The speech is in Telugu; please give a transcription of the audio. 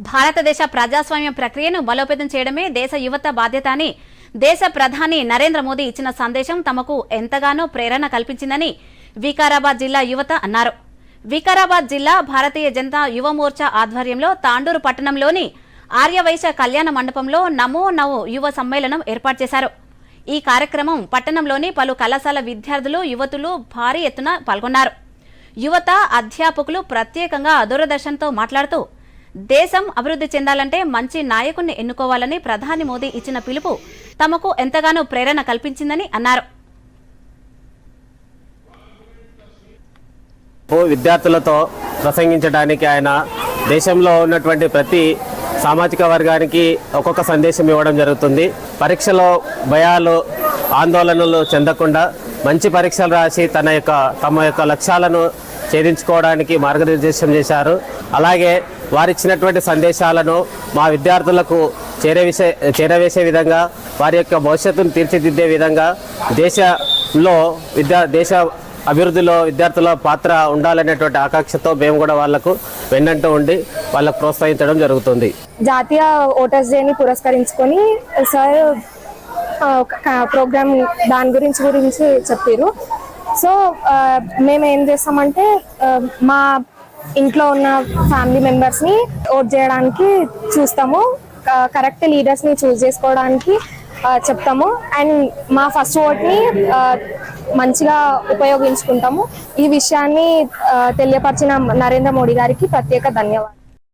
భారతదేశ ప్రజాస్వామ్య ప్రక్రియను బలోపేతం చేయడమే దేశ యువత బాధ్యత అని దేశ ప్రధాని నరేంద్ర మోదీ ఇచ్చిన సందేశం తమకు ఎంతగానో ప్రేరణ కల్పించిందని వికారాబాద్ జిల్లా యువత అన్నారు. వికారాబాద్ జిల్లా భారతీయ జనతా యువ మోర్చా ఆధ్వర్యంలో తాండూరు పట్టణంలోని ఆర్యవైశ్య కళ్యాణ మండపంలో నమో నవో యువ సమ్మేళనం ఏర్పాటు చేశారు. ఈ కార్యక్రమం పట్టణంలోని పలు కళాశాల విద్యార్థులు యువతులు భారీ ఎత్తున పాల్గొన్నారు. యువత అధ్యాపకులు ప్రత్యేకంగా దూరదర్శన్తో మాట్లాడుతూ దేశం అభివృద్ధి చెందాలంటే మంచి నాయకుణ్ణి ఎన్నుకోవాలని ప్రధాని మోదీ ఇచ్చిన పిలుపు తమకు ఎంతగానో ప్రేరణ కల్పించిందని అన్నారు. విద్యార్థులతో ప్రసంగించడానికి ఆయన దేశంలో ఉన్నటువంటి ప్రతి సామాజిక వర్గానికి ఒక్కొక్క సందేశం ఇవ్వడం జరుగుతుంది. పరీక్షలో భయాలు ఆందోళనలు చెందకుండా మంచి పరీక్షలు రాసి తన యొక్క తమ యొక్క లక్ష్యాలను ఛేదించుకోవడానికి మార్గనిర్దేశం చేశారు. అలాగే వారిచ్చినటువంటి సందేశాలను మా విద్యార్థులకు చేరవేసే చేరవేసే విధంగా వారి యొక్క భవిష్యత్తును తీర్చిదిద్దే విధంగా దేశంలో విద్యా దేశ అభివృద్ధిలో విద్యార్థుల పాత్ర ఉండాలనేటువంటి ఆకాంక్షతో మేము కూడా వాళ్ళకు వెన్నంటూ ఉండి వాళ్ళకు ప్రోత్సహించడం జరుగుతుంది. జాతీయ ఓటర్స్ డేని పురస్కరించుకొని సార్ ప్రోగ్రామ్ దాని గురించి గురించి చెప్పారు సో మేము ఏం చేస్తామంటే మా ఇంట్లో ఉన్న ఫ్యామిలీ మెంబర్స్ని ఓట్ చేయడానికి చూస్తాము. కరెక్ట్ లీడర్స్ని చూస్ చేసుకోవడానికి చెప్తాము. అండ్ మా ఫస్ట్ ఓట్ని మంచిగా ఉపయోగించుకుంటాము. ఈ విషయాన్ని తెలియపరిచిన నరేంద్ర మోడీ గారికి ప్రత్యేక ధన్యవాదాలు.